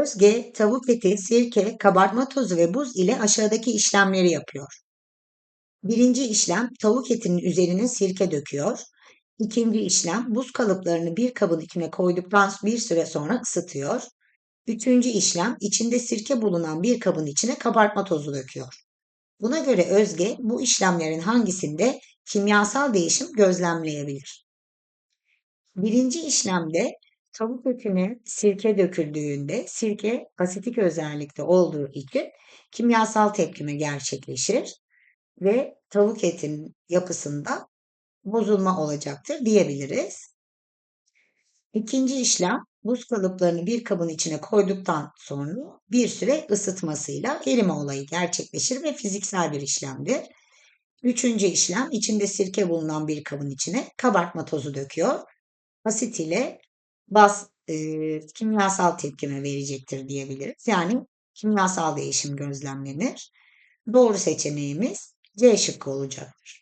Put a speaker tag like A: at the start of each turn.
A: Özge, tavuk eti, sirke, kabartma tozu ve buz ile aşağıdaki işlemleri yapıyor. Birinci işlem tavuk etinin üzerine sirke döküyor. İkinci işlem buz kalıplarını bir kabın içine koyduktan bir süre sonra ısıtıyor. Üçüncü işlem içinde sirke bulunan bir kabın içine kabartma tozu döküyor. Buna göre Özge bu işlemlerin hangisinde kimyasal değişim gözlemleyebilir? Birinci işlemde tavuk etine sirke döküldüğünde sirke asitik özellikte olduğu için kimyasal tepkime gerçekleşir ve tavuk etinin yapısında bozulma olacaktır diyebiliriz. İkinci işlem buz kalıplarını bir kabın içine koyduktan sonra bir süre ısıtmasıyla erime olayı gerçekleşir ve fiziksel bir işlemdir. Üçüncü işlem içinde sirke bulunan bir kabın içine kabartma tozu döküyor. Asit ile baz e, kimyasal tepkime verecektir diyebiliriz. Yani kimyasal değişim gözlemlenir. Doğru seçeneğimiz C şıkkı olacaktır.